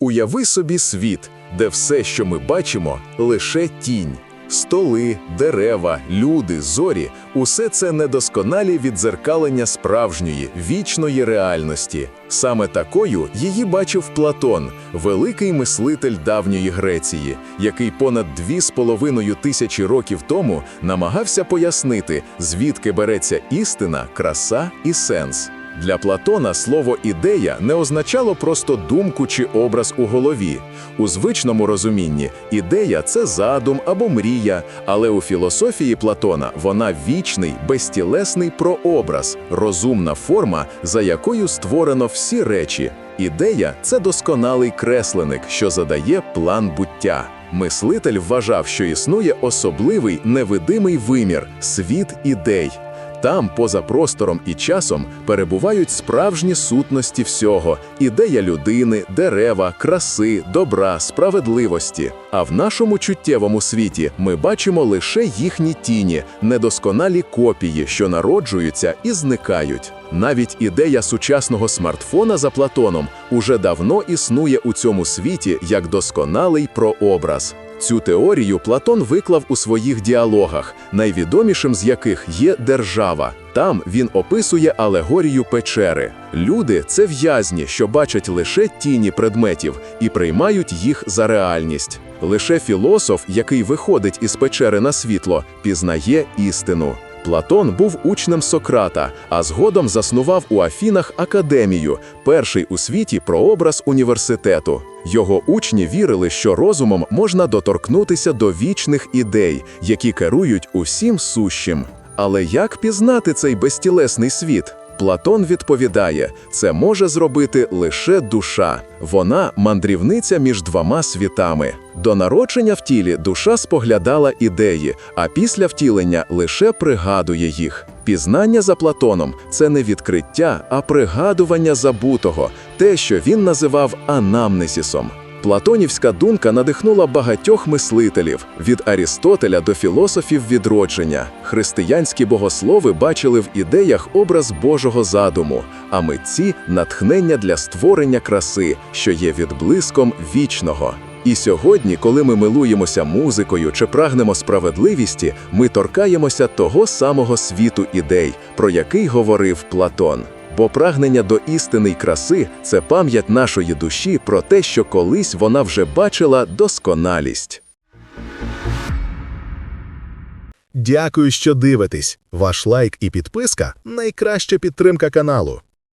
Уяви собі світ, де все, що ми бачимо, лише тінь. Столи, дерева, люди, зорі усе це недосконалі віддзеркалення справжньої, вічної реальності. Саме такою її бачив Платон, великий мислитель давньої Греції, який понад дві з половиною тисячі років тому намагався пояснити, звідки береться істина, краса і сенс. Для Платона слово ідея не означало просто думку чи образ у голові. У звичному розумінні ідея це задум або мрія, але у філософії Платона вона вічний, безтілесний прообраз, розумна форма, за якою створено всі речі. Ідея це досконалий кресленик, що задає план буття. Мислитель вважав, що існує особливий невидимий вимір світ ідей. Там, поза простором і часом, перебувають справжні сутності всього: ідея людини, дерева, краси, добра, справедливості. А в нашому чуттєвому світі ми бачимо лише їхні тіні, недосконалі копії, що народжуються і зникають. Навіть ідея сучасного смартфона за Платоном уже давно існує у цьому світі як досконалий прообраз. Цю теорію Платон виклав у своїх діалогах, найвідомішим з яких є держава. Там він описує алегорію печери. Люди це в'язні, що бачать лише тіні предметів і приймають їх за реальність. Лише філософ, який виходить із печери на світло, пізнає істину. Платон був учнем Сократа, а згодом заснував у Афінах академію, перший у світі прообраз університету. Його учні вірили, що розумом можна доторкнутися до вічних ідей, які керують усім сущим. Але як пізнати цей безтілесний світ? Платон відповідає, це може зробити лише душа. Вона мандрівниця між двома світами. До народження в тілі душа споглядала ідеї, а після втілення лише пригадує їх. Пізнання за Платоном це не відкриття, а пригадування забутого, те, що він називав анамнесісом. Платонівська думка надихнула багатьох мислителів від Арістотеля до філософів відродження. Християнські богослови бачили в ідеях образ Божого задуму, а митці натхнення для створення краси, що є відблиском вічного. І сьогодні, коли ми милуємося музикою чи прагнемо справедливісті, ми торкаємося того самого світу ідей, про який говорив Платон. Бо прагнення до істини й краси це пам'ять нашої душі про те, що колись вона вже бачила досконалість. Дякую, що дивитесь. Ваш лайк і підписка найкраща підтримка каналу.